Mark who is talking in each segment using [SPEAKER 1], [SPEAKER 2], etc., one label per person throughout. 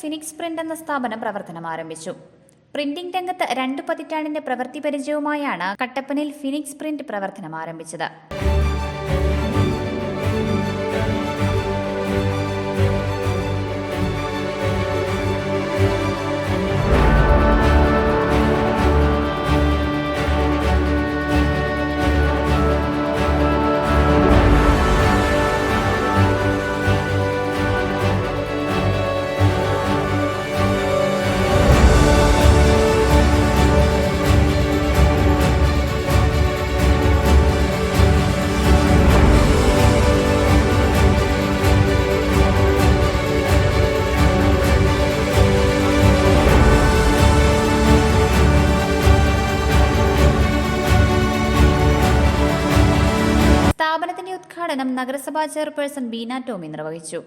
[SPEAKER 1] Phoenix print എന്ന സ്ഥാപനം പ്രവർത്തനം ആരംഭിച്ചു. പ്രിന്റിംഗ് രംഗത്ത് രണ്ടു പതിറ്റാണ്ടിന്റെ പ്രവൃത്തി പരിചയവുമായാണ് കട്ടപ്പനയിൽ ഫിനിക്സ് പ്രിന്റ് പ്രവർത്തനം ആരംഭിച്ചത്. നഗരസഭാ ചെയർപേഴ്സൺ ബീന ടോമി നിർവഹിച്ചു.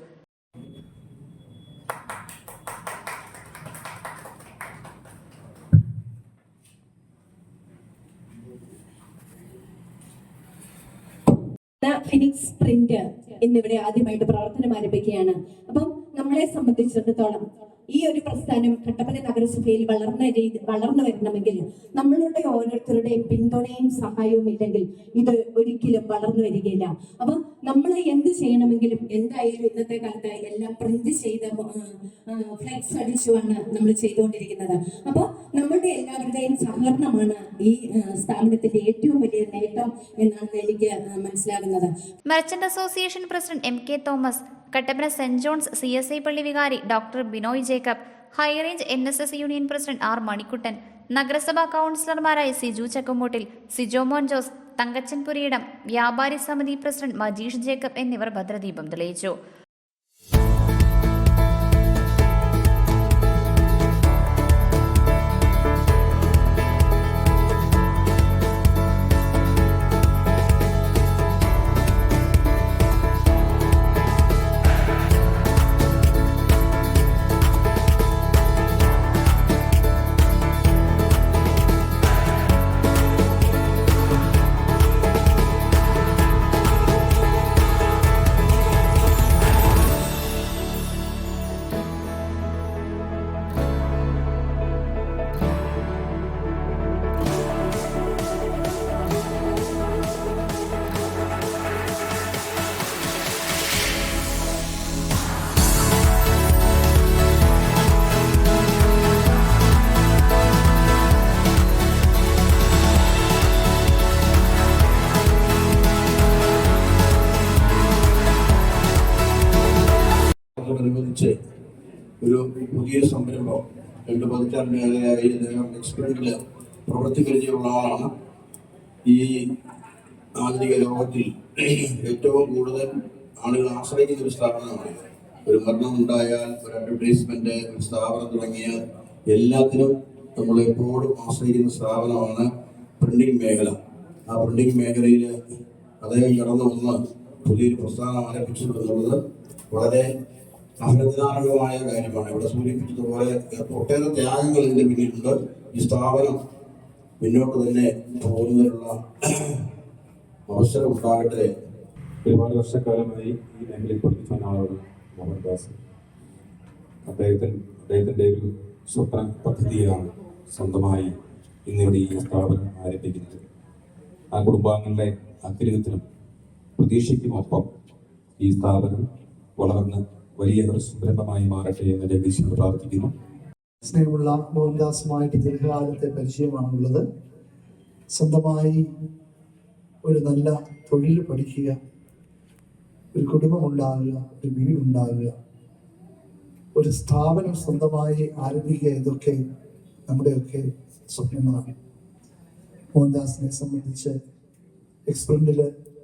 [SPEAKER 2] ഫിനിക്സ് പ്രിന്റ് എന്നിവിടെ ആദ്യമായിട്ട് പ്രവർത്തനം ആരംഭിക്കുകയാണ്. അപ്പം നമ്മളെ സംബന്ധിച്ചിടത്തോളം ഈ ഒരു പ്രസ്ഥാനം കട്ടപ്പന നഗരസഭയിൽ വളർന്ന രീതി വളർന്നു വരണമെങ്കിൽ നമ്മളുടെ ഓരോരുത്തരുടെയും പിന്തുണയും സഹായവും ഇല്ലെങ്കിൽ ഇത് ഒരിക്കലും വളർന്നു വരികയില്ല. അപ്പൊ നമ്മൾ എന്ത് ചെയ്യണമെങ്കിലും എന്തായാലും ഇന്നത്തെ കാലത്ത് എല്ലാം പ്രിന്റ് ചെയ്ത് ഫ്ലെക്സ് അടിച്ചുമാണ് നമ്മൾ ചെയ്തുകൊണ്ടിരിക്കുന്നത്. അപ്പൊ നമ്മളുടെ എല്ലാവരുടെയും സഹകരണമാണ് ഈ സ്ഥാപനത്തിന്റെ ഏറ്റവും വലിയ നേട്ടം എന്നാണ് എനിക്ക് മനസ്സിലാകുന്നത്.
[SPEAKER 1] Merchant association president M K Thomas Kattappana saint John's C S I പള്ളി വികാരി doctor Binoy Jacob high range N S S union president R Manikuttan നഗരസഭാ കൗൺസിലർമാരായ സിജു ചക്കുമൂട്ടിൽ സിജോ മോൻ ജോസ് തങ്കച്ചൻ പുരിയിടം വ്യാപാരി സമിതി പ്രസിഡന്റ് മജീഷ് ജേക്കബ് എന്നിവർ ഭദ്രദീപം തെളിയിച്ചു.
[SPEAKER 3] ഒരു പുതിയ സംരംഭം രണ്ട് പതിറ്റാണ്ടിലേറെയായി അദ്ദേഹം പരിചയമുള്ള ആളാണ്. ഈ ആധുനിക ലോകത്തിൽ ഏറ്റവും കൂടുതൽ ആളുകൾ ആശ്രയിക്കുന്ന ഒരു സ്ഥാപനമാണ് ഒരു മരണം ഉണ്ടായാൽ ഒരു അഡ്വർടൈസ്മെന്റ് ഒരു സ്ഥാപനം തുടങ്ങിയ എല്ലാത്തിനും നമ്മൾ എപ്പോഴും ആശ്രയിക്കുന്ന സ്ഥാപനമാണ് പ്രിന്റിംഗ് മേഖല. ആ പ്രിന്റിംഗ് മേഖലയിൽ അദ്ദേഹം കടന്നു വന്ന് പുതിയൊരു പ്രസ്ഥാനം ആരംഭിച്ചു വളരെ അഭിനന്ദനാർഹമായ കാര്യമാണ്. ഇവിടെ സൂചിപ്പിച്ചതുപോലെ ഒട്ടേറെ ത്യാഗങ്ങൾ ഇതിന്റെ പിന്നിലുണ്ട്. ഈ സ്ഥാപനം മുന്നോട്ട് തന്നെ പോകുന്നതിനുള്ള അവസരം ഉണ്ടാകട്ടെ.
[SPEAKER 4] ഒരുപാട് വർഷക്കാലമായി ഈ മേഖലയിൽ പഠിക്കുന്ന ആളാണ് മോഹൻദാസ്. അദ്ദേഹത്തിന് അദ്ദേഹത്തിന്റെ ഒരു സ്വപ്ന പദ്ധതിയാണ് സ്വന്തമായി ഇന്നിവിടെ ഈ സ്ഥാപനം ആരംഭിക്കുന്നത്. ആ കുടുംബാംഗങ്ങളുടെ അഗ്രഹത്തിനും പ്രതീക്ഷയ്ക്കുമൊപ്പം ഈ സ്ഥാപനം വളർന്ന് വലിയ ഒരു സംരംഭമായി മാറട്ടെ എന്ന് ജഗദീശൻ പ്രാർത്ഥിക്കുന്നു.
[SPEAKER 5] സ്നേഹമുള്ള മോഹൻദാസുമായിട്ട് ദീർഘകാലത്തെ പരിചയമാണുള്ളത്. സ്വന്തമായി ഒരു നല്ല തൊഴിൽ പഠിക്കുക ഒരു കുടുംബമുണ്ടാകുക ഒരു വീടുണ്ടാകുക ഒരു സ്ഥാപനം സ്വന്തമായി ആരംഭിക്കുക ഇതൊക്കെ നമ്മുടെയൊക്കെ സ്വപ്നങ്ങളാണ്. മോഹൻദാസിനെ സംബന്ധിച്ച് എക്സ്പ്രണ്ടിൽ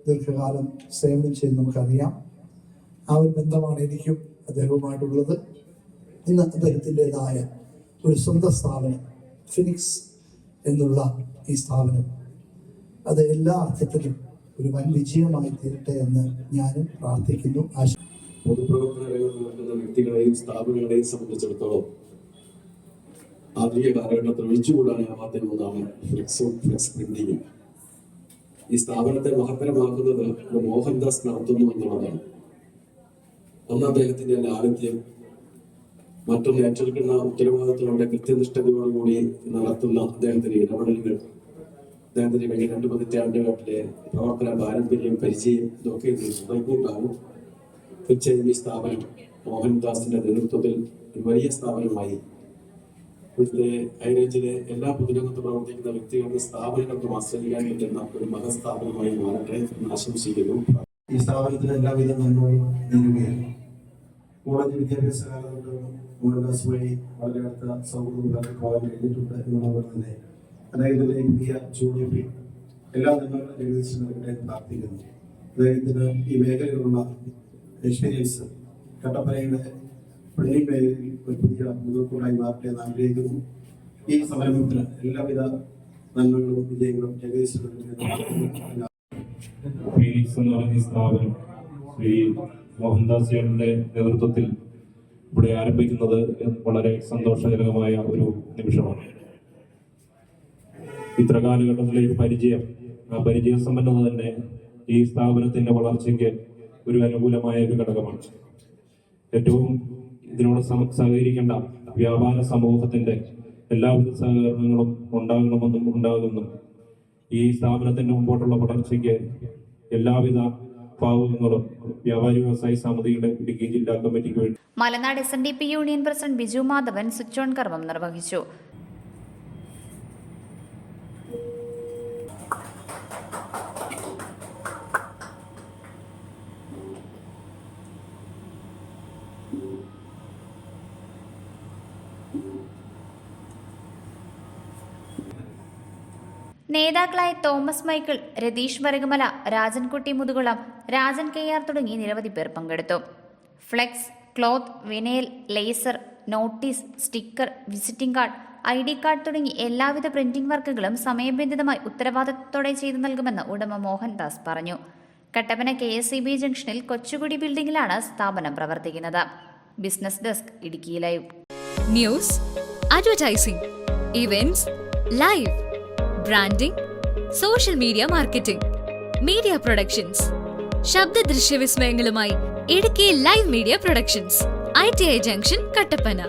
[SPEAKER 5] ദീർഘകാലം സേവനം ചെയ്ത് നമുക്കറിയാം. ആ ഒരു ബന്ധമാണ് എനിക്കും അദ്ദേഹവുമായിട്ടുള്ളത്. ഇന്ന് അദ്ദേഹത്തിന്റെതായ ഒരു സ്വന്തം സ്ഥാപനം ഫിനിക്സ് എന്നുള്ള ഈ സ്ഥാപനം. അത് എല്ലാ അർത്ഥത്തിലും ഒരു വൻ വിജയമായി തീരട്ടെ എന്ന് ഞാനും പ്രാർത്ഥിക്കുന്നു. ആശ
[SPEAKER 6] പൊതുപ്രവർത്തന രംഗത്ത് നിൽക്കുന്ന വ്യക്തികളെയും സ്ഥാപനങ്ങളെയും സംബന്ധിച്ചിടത്തോളം ആധുനിക കാലഘട്ടത്തിൽ ഒഴിച്ചുകൂടാനാവാത്ത ഒന്നാണ് ഫ്ലെക്സും ഫ്ലെക്സ് പ്രിന്റിങ്ങും ഈ സ്ഥാപനത്തെ മഹത്തരമാക്കുന്നത് മോഹൻദാസ് നടത്തുന്നു എന്നുള്ളതാണ്. അന്ന് അദ്ദേഹത്തിന്റെ ലാളിത്യം മറ്റൊന്ന് ഏറ്റെടുക്കുന്ന ഉത്തരവാദിത്തങ്ങളുടെ കൃത്യനിഷ്ഠതയോടുകൂടി നടത്തുന്ന അദ്ദേഹത്തിന്റെ ഇടപെടലുകൾ അദ്ദേഹത്തിന്റെ കഴിഞ്ഞ രണ്ട് പതിറ്റാണ്ടുകളിലെ പ്രവർത്തന പാരമ്പര്യം പരിചയം ഇതൊക്കെ മുതൽക്കൂട്ടാകും തീർച്ചയായും ഈ സ്ഥാപനം മോഹൻദാസിന്റെ നേതൃത്വത്തിൽ ഒരു വലിയ സ്ഥാപനമായി. ഇവിടുത്തെ ഹൈറേഞ്ചിലെ എല്ലാ പൊതുരംഗത്ത് പ്രവർത്തിക്കുന്ന വ്യക്തികളുടെ സ്ഥാപനങ്ങൾക്കും ആശ്രയിക്കാൻ പറ്റുന്ന ഒരു മഹസ്ഥാപനമായി മാറട്ടെ എന്ന് ആശംസിക്കുന്നു.
[SPEAKER 3] ഈ സ്ഥാപനത്തിന് എല്ലാവിധ നന്മയും നേരുകയാണ്. കോളേജ് വിദ്യാഭ്യാസ കാലഘട്ടം മോഹൻദാസ് വഴി വളരെ അടുത്ത സൗഹൃദം പോകാൻ കഴിഞ്ഞിട്ടുണ്ട് എന്നുള്ളവർ തന്നെ അദ്ദേഹത്തിന്റെ പുതിയ ചൂടുവെപ്പി എല്ലാ നന്മകളും ഏകദേശം നൽകട്ടെ പ്രാർത്ഥിക്കുന്നു. അദ്ദേഹത്തിന് ഈ മേഖലയിലുള്ള എക്സ്പീരിയൻസ് കട്ടപ്പനയുടെ പള്ളി മേഖലയിൽ ഒരു പുതിയ മുതൽക്കൂടായി മാറട്ടെ എന്ന് ആഗ്രഹിക്കുന്നു. ഈ സംരംഭത്തിന് എല്ലാവിധ നന്മകളും വിജയങ്ങളും ഏകദേശം നൽകട്ടെ
[SPEAKER 4] ഫീനിക്സ് എന്ന് പറയുന്ന സ്ഥാപനം. ശ്രീ മോഹൻദാസ് ചേട്ടന്റെ നേതൃത്വത്തിൽ ഇവിടെ ആരംഭിക്കുന്നത് വളരെ സന്തോഷകരമായ ഒരു നിമിഷമാണ്. ഇത്ര കാലഘട്ടത്തിലെ ഒരു പരിചയം ആ പരിചയ സമ്പന്നത തന്നെ ഈ സ്ഥാപനത്തിന്റെ വളർച്ചയ്ക്ക് ഒരു അനുകൂലമായ ഒരു ഘടകമാണ്. ഏറ്റവും ഇതിനോട് സഹകരിക്കേണ്ട വ്യാപാര സമൂഹത്തിന്റെ എല്ലാവിധ സഹകരണങ്ങളും ഉണ്ടാകണമെന്നും ഉണ്ടാകുമെന്നും ഈ സ്ഥാപനത്തിന്റെ മുമ്പോട്ടുള്ള വളർച്ചയ്ക്ക് എല്ലാവിധ ഭാവുകങ്ങളും വ്യാപാരി വ്യവസായി സമിതിയുടെ ഇടുക്കി ജില്ലാ കമ്മിറ്റിക്ക് വേണ്ടി
[SPEAKER 1] Malanad S N D P union president Biju Madhavan switch on കർമ്മം നിർവഹിച്ചു. നേതാക്കളായ Thomas Michael Ratheesh Varakumala Rajankutty Muthukulam Rajan K R തുടങ്ങി നിരവധി പേർ പങ്കെടുത്തു. Flex cloth vinyl laser notice sticker visiting card I D card തുടങ്ങി എല്ലാവിധ പ്രിന്റിംഗ് വർക്കുകളും സമയബന്ധിതമായി ഉത്തരവാദിത്തത്തോടെ ചെയ്തു നൽകുമെന്ന് ഉടമ മോഹൻദാസ് പറഞ്ഞു. Kattappana K S C B ജംഗ്ഷനിൽ കൊച്ചുകുടി ബിൽഡിംഗിലാണ് സ്ഥാപനം പ്രവർത്തിക്കുന്നത്. Business desk Idukki live.
[SPEAKER 7] News advertising events live branding social media marketing media productions ശബ്ദ ദൃശ്യ വിസ്മയങ്ങളുമായി Idukki live media productions I T I junction Kattappana.